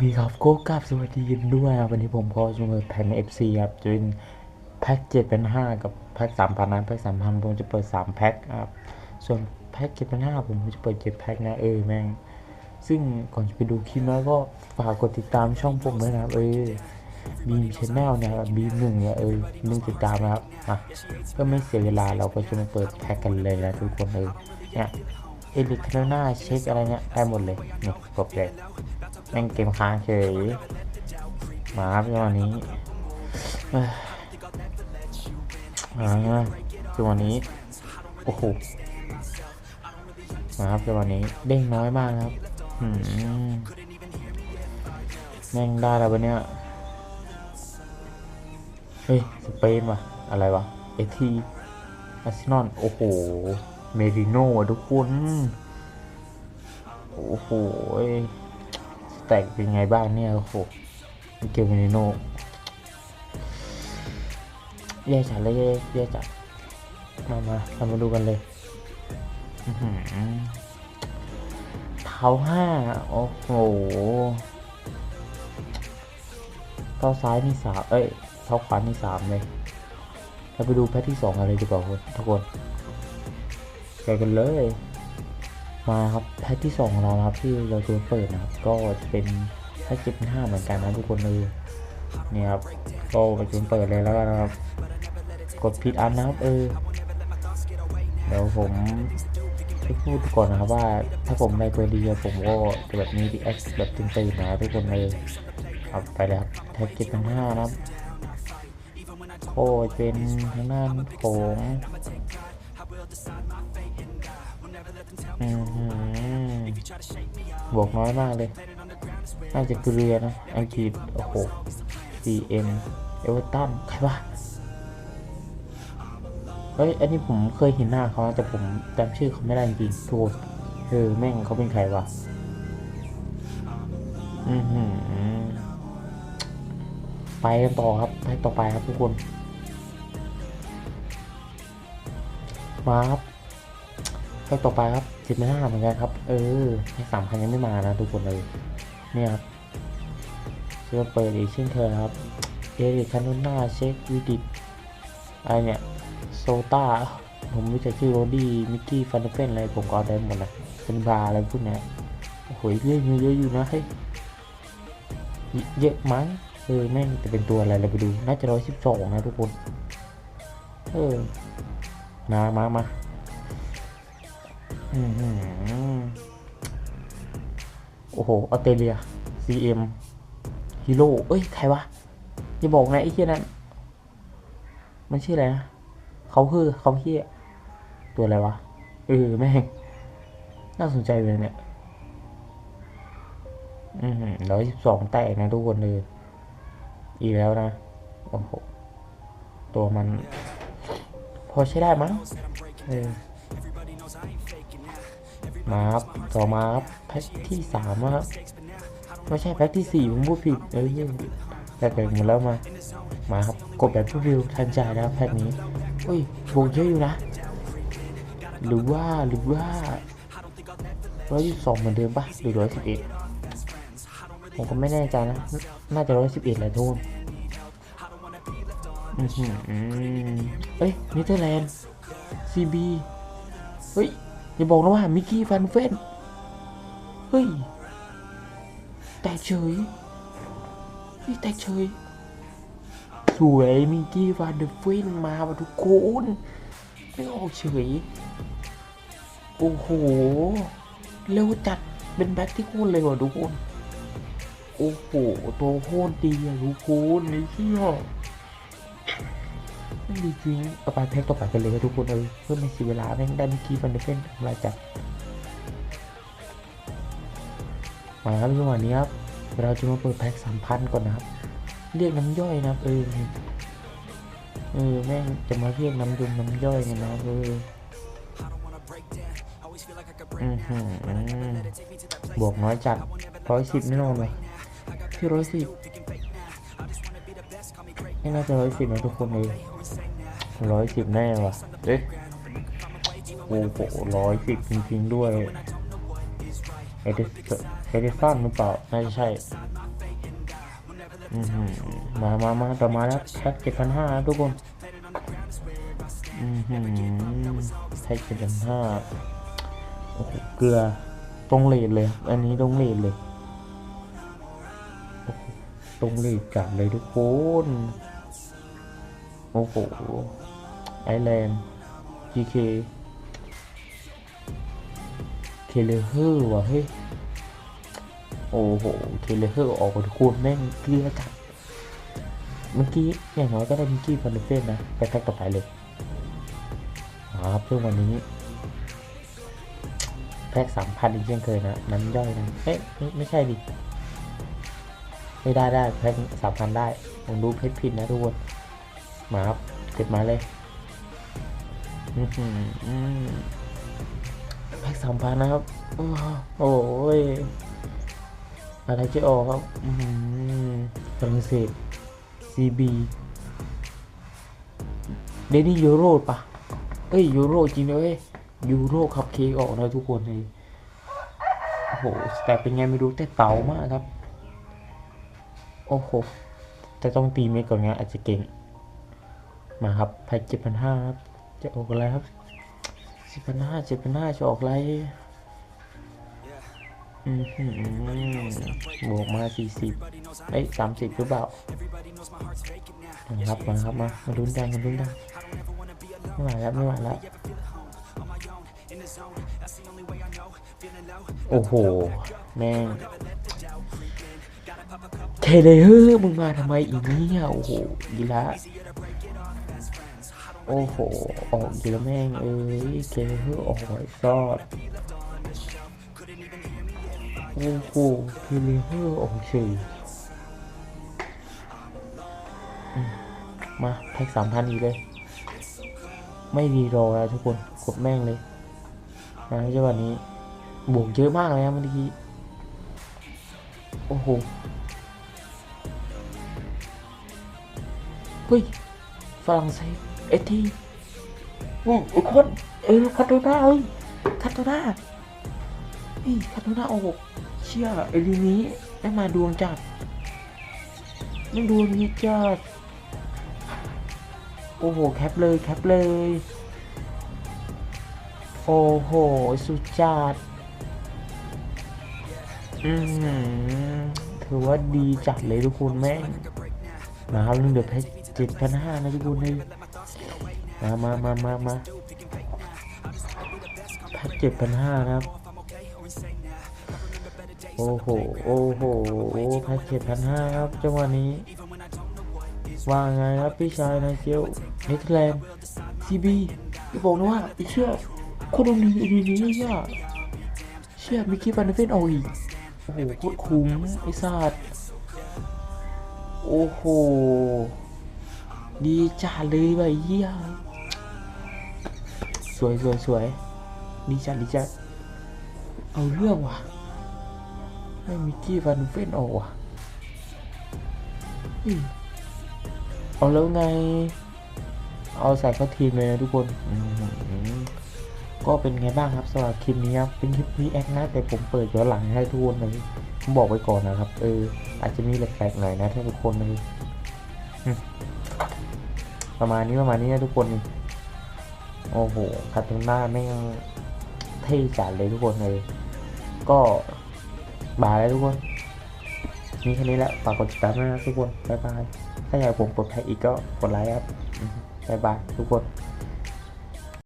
เคครับก็กราบสวัสดีกันด้วยครับวันนี้ผมก็จะมาแพ็คใน FC ครับจะเป็นแพ็คเจ็ดเป็นห้ากับแพ็คสามพันนะแพ็คสามพันผมจะเปิดสามแพ็คครับส่วนแพ็คเจ็ดเป็นห้าผมจะเปิดเจ็ดแพ็คนะเออแม่งซึ่งก่อนจะไปดูคลิปแล้วก็ฝากกดติดตามช่องผมด้วยนะครับเออบีมชแนลเนี่ยบีมหนึ่งเนี่ยเออมึงติดตามนะครับอะก็ไม่เสียเวลาเราก็จะมาเปิดแพ็คกันเลยนะทุกคนเออเนี่ยเอลิคาโน่าเช็คอะไรเนี่ยได้หมดเลยเนี่ยกดเลย แม่งเกมค้างเฉยมาครับจังหวะนี้เอ้ยมาจังหวะนี้ โอ้โห มาครับจังหวะนี้ เด้งน้อยมากครับแม่งได้แล้วปะเนี่ย เฮ้ย สเปนวะอะไรวะ เอทีอาร์เซนอล โอ้โห เมริโน่อะทุกคน โอ้โห แตกเป็นไงบ้างเนี่ยโอ้โหเกลเมนิโนแย่จัดเลยแย่จัดมามาเรามาดูกันเลยเท้าห้าโอ้โหเท้าซ้ายนี่สามเอ้ยเท้าขวานี่สามเลยเราไปดูแพทที่สองกันเลยดีกว่าทุกคนไปกันเลย มาครับแพ็คที่สองของเรานะครับที่เราจะเปิดนะครับก็จะเป็นแพ็คเจ็ดห้าเหมือนกันนะทุกคนเลยนี่ครับก็ไปจุนเปิดเลยแล้วกันนะครับกดผิดอันนะครับเออเดี๋ยวผมให้พูดก่อนนะครับว่าถ้าผมได้ตัวดีผมก็จะแบบนี้ดีแอคแบบตื่นๆนะทุกคนเลยครับไปเลยครับแพ็คเจ็ดห้านะครับก็เป็นทางด้านของ บวกน้อยมากเลย น่าจะเกลือนะอังกฤษโอ้โห CM เอเวอร์ตันใครวะเฮ้ย อันนี้ผมเคยเห็นหน้าเขานะแต่ผมจำชื่อเขาไม่ได้จริงโทษเออแม่งเขาเป็นใครวะ อือหือไปกันต่อครับ ไปต่อไปครับทุกคนมาครับ ไปต่อไปครับสิบห้าเหมือนกันครับ เออให้สามพันยังไม่มานะทุกคนเลยเนี่ยครับจะเปิดอีกเช่นเคยครับเอริคคาโนนาเช็ควิดิตอะไรเนี่ยโซตาผมรู้จักชื่อโรดี้มิกกี้ฟันเฟนอะไรผมก็เอาได้หมดเลยเป็นบาร์อะไรพวกนี้โอ้โหเยอะเยอะอยู่นะเฮ้ยเยอะมั้งเออแม่งจะเป็นตัวอะไรเราไปดู น่าจะร้อยสิบสองนะทุกคน เออ มามามา โอ้โหออสเตรเลีย CM ฮีโร่เอ้ย ใครวะ อย่าบอกนะไอ้เหี้ยนั้น มันชื่ออะไรนะเขาคือเขาเหี้ยตัวอะไรวะ เออ แม่ง น่าสนใจเลยเนี่ย อือร้อยสิบสองแตกนะทุกคนเลย อีกแล้วนะ โอ้โห ตัวมัน พอใช้ได้มั้งเออ มาครับต่อมาครับแพ็คที่สามนะครับไม่ใช่แพ็คที่สี่ผมพูดผิดเอ้ยแพ็คไปหมดแล้วมา มาครับกดแบบผู้วิวทันใจนะครับแพ็คนี้เฮ้ยบวกเยอะอยู่นะหรือว่าหรือว่าร้อยยี่สิบสองเหมือนเดิมปะหรือร้อยสิบเอ็ดผมก็ไม่แน่ใจนะ น่าจะร้อยสิบเอ็ดแหละทุกคนอือหือเอ้ยเนเธอร์แลนด์ CB เฮ้ย อย่าบอกนะว่ามิกกี้ฟันเฟนเฮ้ย แตกเฉยเฮ้ยแตกเฉย สวยมิกกี้ฟันเดอร์เฟนมาว่ะทุกคนไม่ออกเฉย โอ้โห เร็วจัดเป็นแบ็คที่โคตรเลยว่ะทุกคน โอ้โห ตัวโคตรดีอะทุกคนไอ้เชี่ย ไม่ดีจริงเอไปแพ็คต่อไปกันเลยครับทุกคนเออเพื่อไม่เสียเวลาแม่งได้มิกกี้ฟันเดอร์เฟนอะไรจัดมาครับจังหวะนี้ครับเราจะมาเปิดแพ็คสามพันก่อนนะครับ เรียกน้ำย่อยนะเออเออแม่งจะมาเรียกน้ำยมน้ำย่อยกันนะเอออือหือบวกน้อยจัดร้อยสิบแน่นอนเลยที่ร้อยสิบไม่น่าจะร้อยสิบนะทุกคนเลย ร้อยสิบแน่ว่ะเอ๊ะโอ้โหร้อยสิบจริงๆด้วยเอเดเอเดสันหรือเปล่าน่าจะใช่มามามาต่อมาแล้วแพ็กเจ็ดพันห้าทุกคนแพ็กเจ็ดพันห้าโอ้โหเกลือตรงเลทเลย อันนี้ตรงเลทเลยตรงเลทจัดเลยทุกคน โอ้โห ไอแลนด์ GK เคเลเฮอร์ว่ะเฮ้ย โอ้โหเคเลเฮอร์ออกมาทุกคนแม่งเกลือจัดเมื่อกี้อย่างน้อยก็ได้มิกกี้ฟันเดเฟนนะ ไปแพ็กต่อไปเลยมาครับเพื่อวันนี้แพ็กสามพันอีกเช่นเคยนะ นั้นย่อยนะ เอ๊ะไม่ไม่ใช่ดิ ไม่ได้ได้แพ็กสามพันได้ ผมดูเพชรผิดนะทุกคน มาครับเก็บมาเลย แพ็กสามพันนะครับ โอ้ย อะไรจะออกครับอื้อหือฝรั่งเศส CB เดนี่ยูโรปะเอ้ยยูโรจริงด้วยยูโรขับเคกออกนะทุกคนเลยโอ้โหแต่เป็นไงไม่รู้แต่เต่ามากครับ โอ้โหแต่ต้องตีเมกก่อนไงอาจจะเก่ง มาครับแพ็กเจ็ดพันห้าครับ จะออกอะไรครับสิบพันห้าเจ็ดพันห้าจะออกอะไรบวกมาสี่สิบเอ้ยสามสิบหรือเปล่านะครับมาครับมามาลุ้นกันมาลุ้นกันไม่ไหวแล้วไม่ไหวแล้วโอ้โห แม่งเทเลเฮอร์มึงมาทำไมอีกเนี่ยโอ้โหยีละ โอ้โห ออกอีกแล้วแม่งเอ้ยเทเลเฮอออกไว้ซอดโอ้โหเทเลเฮอออกเฉยอืมมาแพ็กสามพันอีกเลย ไม่รีรอแล้วทุกคนกดแม่งเลยนะจังหวะนี้บวกเยอะมากเลยนะเมื่อกี้โอ้โหเฮ้ยฝรั่งเศส เอทีว้าวไอ้คนเออคาโตนาเฮ้ยคาโตนาเฮ้ยคาโตนาโอ้โหเชี่ยไอ้ลีนี้ได้มาดวงจัดไม่ดวงนี้จัดโอ้โหแคปเลยแคปเลยโอ้โหสุดจัดอืมถือว่าดีจัดเลยทุกคนแม่นะครับเรื่องเดือดเพชรเจ็ดพันห้านะทุกคนเลย มามามามามาแพ็คเจ็ดพันห้าครับ โอ้โห โอ้โห แพ็คเจ็ดพันห้าครับจังหวะนี้ว่าไงครับพี่ชายนายเจียวเนเธอร์แลนด์ซีบีพี่บอกนะว่าไอ้เชื่อโคตรดีไอ้ดีนี้เชี่ยเชื่อมิกกี้ฟันเฟนเอาอีก โอ้โหโคตรคุ้มไอ้สัตว์โอ้โห ดีจัดเลยว่ะไอ้เหี้ย สวยสวยสวยดีจัดดีจัดเอาเรื่องว่ะไม่มิกกี้ฟันเดเฟนออกว่ะเอาแล้วไง เอาใส่เข้าทีมเลยนะทุกคน ก็เป็นไงบ้างครับสำหรับคลิปนี้ครับเป็นคลิปรีแอคนะแต่ผมเปิดย้อนหลังให้ทุกคนเลยผมบอกไว้ก่อนนะครับ เออ อาจจะมีแปลกๆหน่อยนะถ้าทุกคนเลยประมาณนี้ประมาณนี้นะทุกคน โอ้โหคาตูน่าแม่งเท่จัดเลยทุกคนเลย ก็บายแล้วทุกคนมีแค่นี้แหละฝากกดติดตามด้วยนะทุกคน บ๊ายบาย ถ้าอยากผมกดแพ็กอีกก็กดไลค์ครับ บ๊ายบายทุกคน